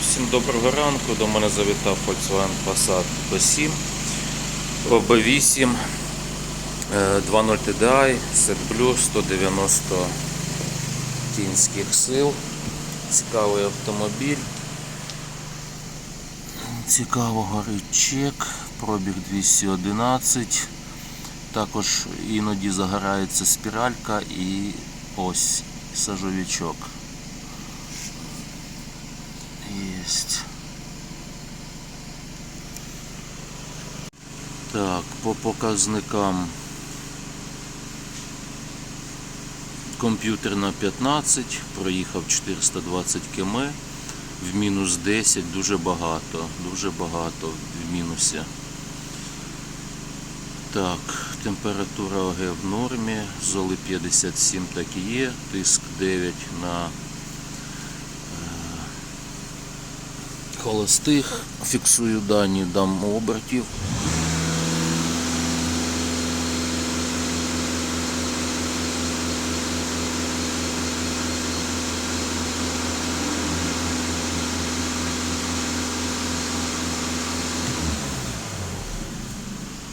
Всім доброго ранку. До мене завітав Volkswagen Passat B7, B8, е, 2.0 TDI, Set Blue, 190 кінських сил. Цікавий автомобіль. Цікаво горить чек, пробіг 211. Також іноді загорається спіралька і ось сажовичок. Есть. Так, по показникам комп'ютер на 15, проїхав 420 км, в мінус 10 дуже багато, дуже багато в мінусі. Так, температура ОГ в нормі, золи 57 так і є, тиск 9 на холостих, фіксую дані, дам обертів.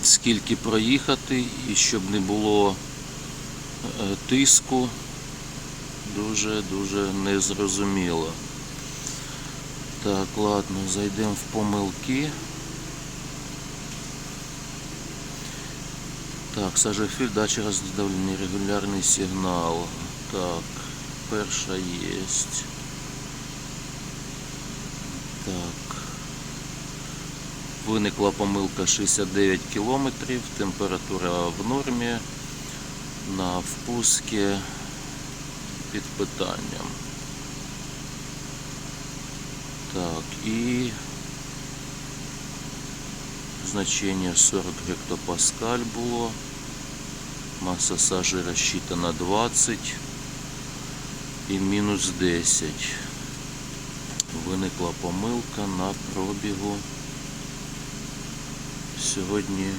Скільки проїхати і щоб не було е, тиску, дуже-дуже незрозуміло. Так, ладно, зайдемо в помилки. Так, сажефіль, дача роздавлення, регулярний сигнал. Так, перша єсть. Так. Виникла помилка 69 кілометрів, температура в нормі. На впуске під питанням. Так, и значение 40 гектопаскаль було. Масса сажи рассчитана 20 і мінус 10. Виникла помилка на пробігу. Сьогодні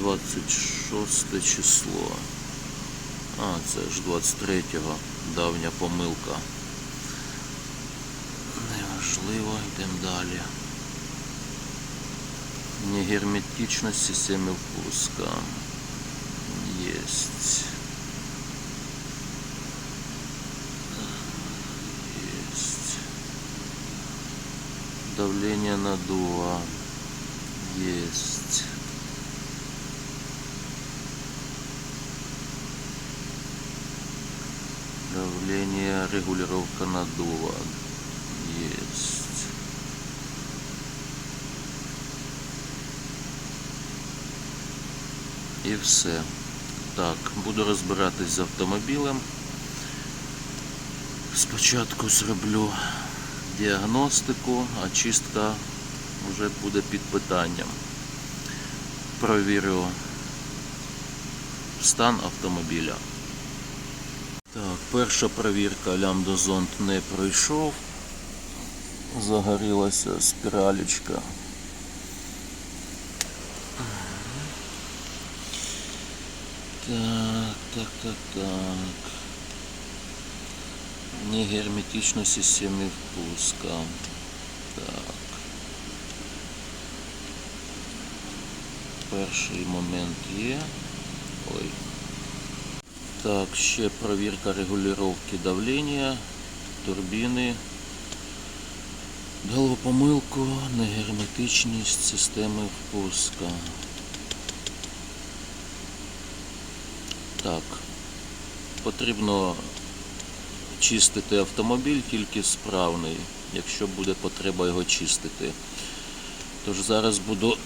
26 число. А, це ж 23-го давня помилка. Неважливо, йдемо далі. Негерметичність системи впуска. Єсть. Єсть. Давление надува. Есть. Давление, регулировка надува. І все. Так, буду розбиратись з автомобілем. Спочатку зроблю діагностику, а чистка вже буде під питанням. Провірю стан автомобіля. Так, перша перевірка лямбдозонд не пройшов загорілася спіралечка. Так, так, так, так. Негерметична системи впуска. Так. Перший момент є. Ой. Так, ще провірка регулювання давлення, турбіни. Дало помилку, негерметичність системи впуска. Так. Потрібно чистити автомобіль тільки справний, якщо буде потреба його чистити. Тож зараз буду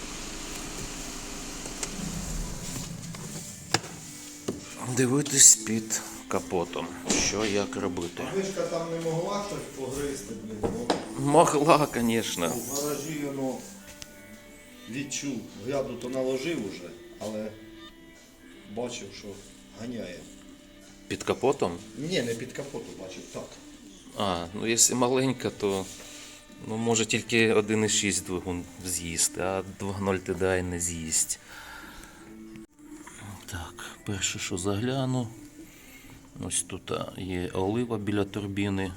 дивитись під капотом, що як робити. Мишка там не могла щось погризти, блін. Ну, Могла, звісно. в гаражі воно відчув. Гляду то наложив уже, але бачив, що ганяє. Під капотом? Ні, не під капотом бачив, так. А, ну якщо маленька, то ну, може тільки 1,6 двигун з'їсти, а 2.0 TDI не з'їсть. Так, перше, що загляну. Ось тут є олива біля турбіни.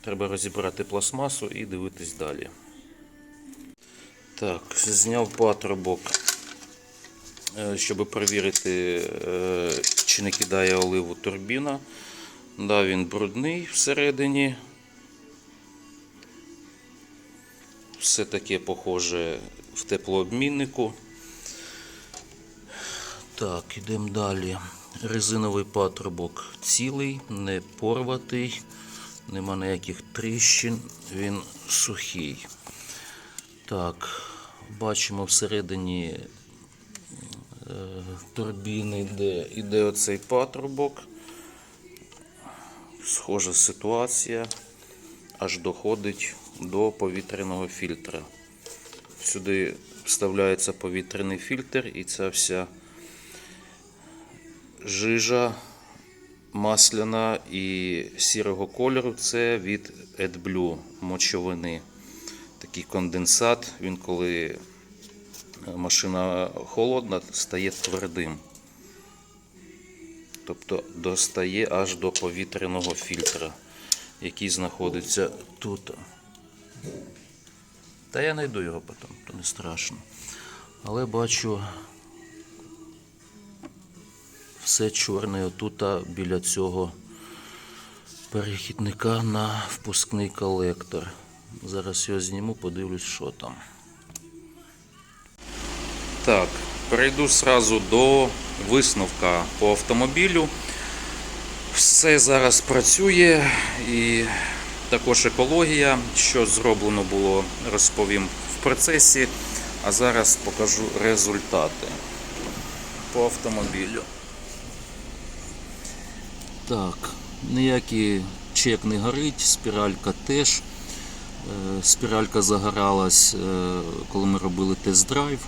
Треба розібрати пластмасу і дивитись далі. Так, зняв патрубок, щоб перевірити, е, чи не кидає оливу турбіна. Да, він брудний всередині. Все таке похоже в теплообміннику. Так, ідемо далі. Резиновий патрубок цілий, не порватий, нема ніяких тріщин, він сухий. Так, бачимо всередині е, турбіни, де іде оцей патрубок. Схожа ситуація, аж доходить до повітряного фільтра. Сюди вставляється повітряний фільтр і ця вся жижа масляна і сірого кольору це від AdBlue мочовини. Такий конденсат, він коли машина холодна, стає твердим. Тобто достає аж до повітряного фільтра, який знаходиться тут. Та я знайду його потім, то не страшно. Але бачу все чорне отут біля цього перехідника на впускний колектор. Зараз його зніму, подивлюсь, що там. Так, перейду сразу до висновка по автомобілю. Все зараз працює і також екологія. Що зроблено було, розповім в процесі. А зараз покажу результати по автомобілю. Так, ніякий чек не горить, спіралька теж. Е, Спіралька загоралась, е, коли ми робили тест-драйв.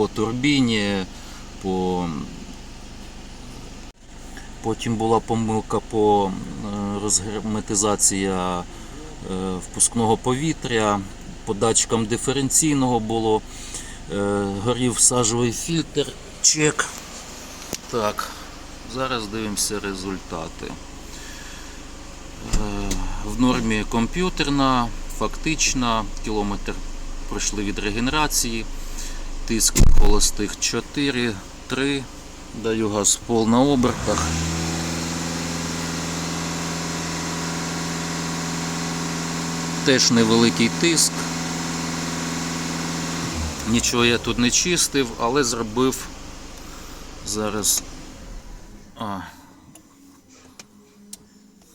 По турбіні, по... потім була помилка по е, розгерметизація е, впускного повітря, по датчикам диференційного було, е, горів сажовий фільтр, чек. Так, зараз дивимося результати. В нормі комп'ютерна, фактична, кілометр пройшли від регенерації, тиск холостих 4, 3, даю газ пол на обертах. Теж невеликий тиск. Нічого я тут не чистив, але зробив зараз. А,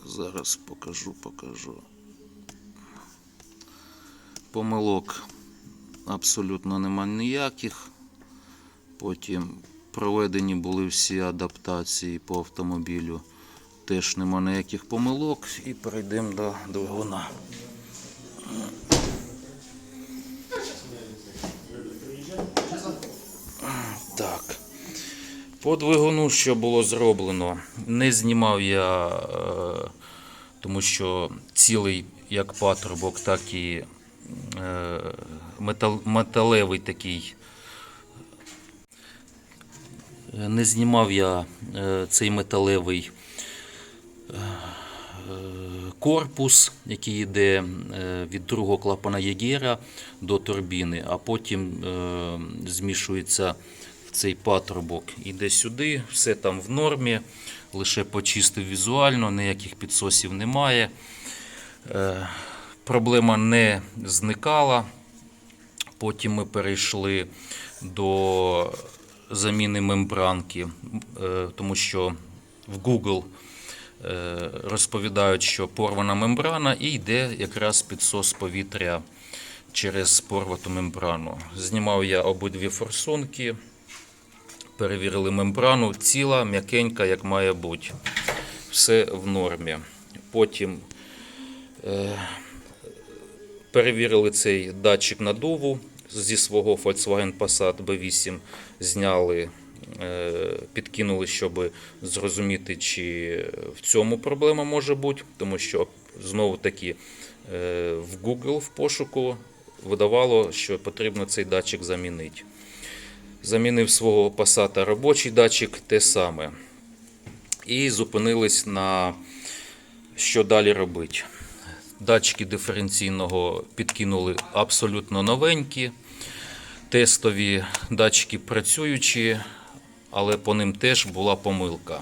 Зараз покажу, покажу. Помилок абсолютно нема ніяких. Потім проведені були всі адаптації по автомобілю. Теж нема ніяких помилок. І перейдемо до двигуна. Так. По двигуну, що було зроблено, не знімав я, е, тому що цілий як патрубок, так і е, метал, металевий такий. Е, Не знімав я е, цей металевий е, корпус, який йде від другого клапана Єгера до турбіни, а потім змішується в цей патрубок. Іде сюди, все там в нормі, лише почистив візуально, ніяких підсосів немає. Проблема не зникала. Потім ми перейшли до заміни мембранки, е, тому що в Google е, розповідають, що порвана мембрана і йде якраз підсос повітря через порвату мембрану. Знімав я обидві форсунки, перевірили мембрану, ціла, м'якенька, як має бути. Все в нормі. Потім е, перевірили цей датчик надуву зі свого Volkswagen Passat B8, зняли, е, підкинули, щоб зрозуміти, чи в цьому проблема може бути, тому що знову таки е, в Google в пошуку видавало, що потрібно цей датчик замінити. Замінив свого Passat робочий датчик те саме. І зупинились на Що далі робити? Датчики диференційного підкинули абсолютно новенькі. Тестові датчики працюючі, але по ним теж була помилка.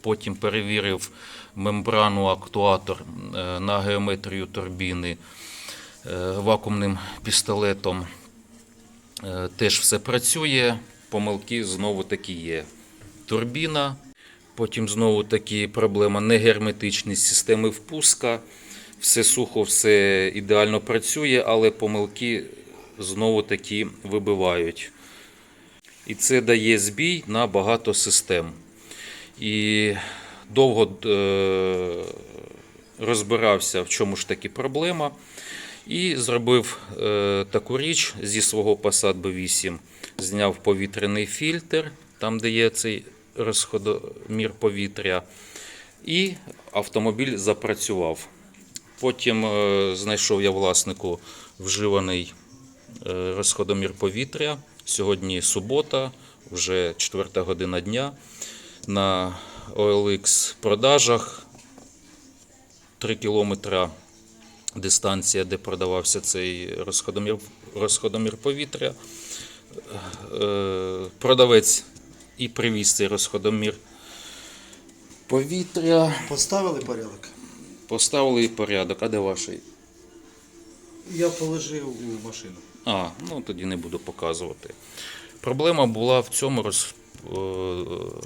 Потім перевірив мембрану актуатор е, на геометрію турбіни е, вакуумним пістолетом. Е, Теж все працює, помилки знову таки є. Турбіна, потім знову таки проблема негерметичність системи впуска. Все сухо, все ідеально працює, але помилки знову таки вибивають. І це дає збій на багато систем. І довго е, розбирався, в чому ж таки проблема. І зробив е, таку річ зі свого Passat B8. Зняв повітряний фільтр, там, де є цей розходомір повітря, і автомобіль запрацював. Потім е, знайшов я власнику вживаний е, розходомір повітря. Сьогодні субота, вже 4 година дня. На OLX продажах 3 кілометра дистанція, де продавався цей розходомір, розходомір повітря. Е, Продавець і привіз цей розходомір повітря. Поставили порядок? Поставили порядок. А де ваший? Я положив у машину. А, ну тоді не буду показувати. Проблема була в цьому роз... е,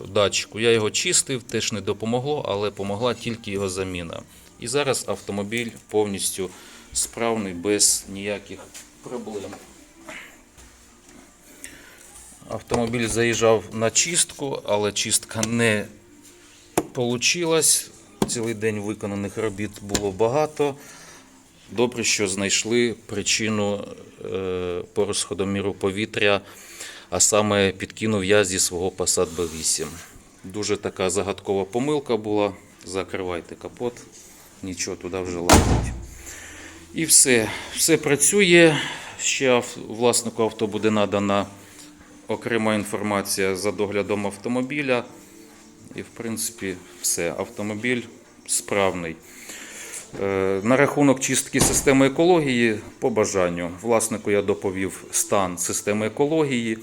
датчику. Я його чистив, теж не допомогло, але допомогла тільки його заміна. І зараз автомобіль повністю справний, без ніяких проблем. Автомобіль заїжджав на чистку, але чистка не вийшла. Цілий день виконаних робіт було багато. Добре, що знайшли причину е, по розходоміру повітря, а саме підкинув я зі свого Passat B8. Дуже така загадкова помилка була. Закривайте капот, нічого туди вже ладить. І все. Все працює. Ще власнику авто буде надана окрема інформація за доглядом автомобіля. І, в принципі, все. Автомобіль справний. Е, На рахунок чистки системи екології по бажанню. Власнику я доповів стан системи екології,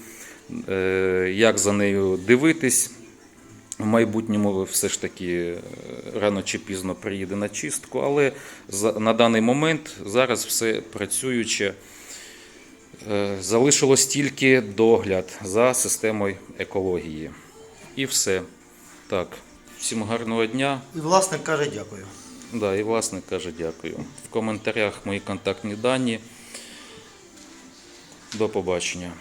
е, як за нею дивитись. В майбутньому все ж таки е, рано чи пізно приїде на чистку, але на даний момент зараз все працююче. Залишилось тільки догляд за системою екології. І все. Так, всім гарного дня. І власник каже дякую. Да, і власник каже дякую. В коментарях мої контактні дані. До побачення.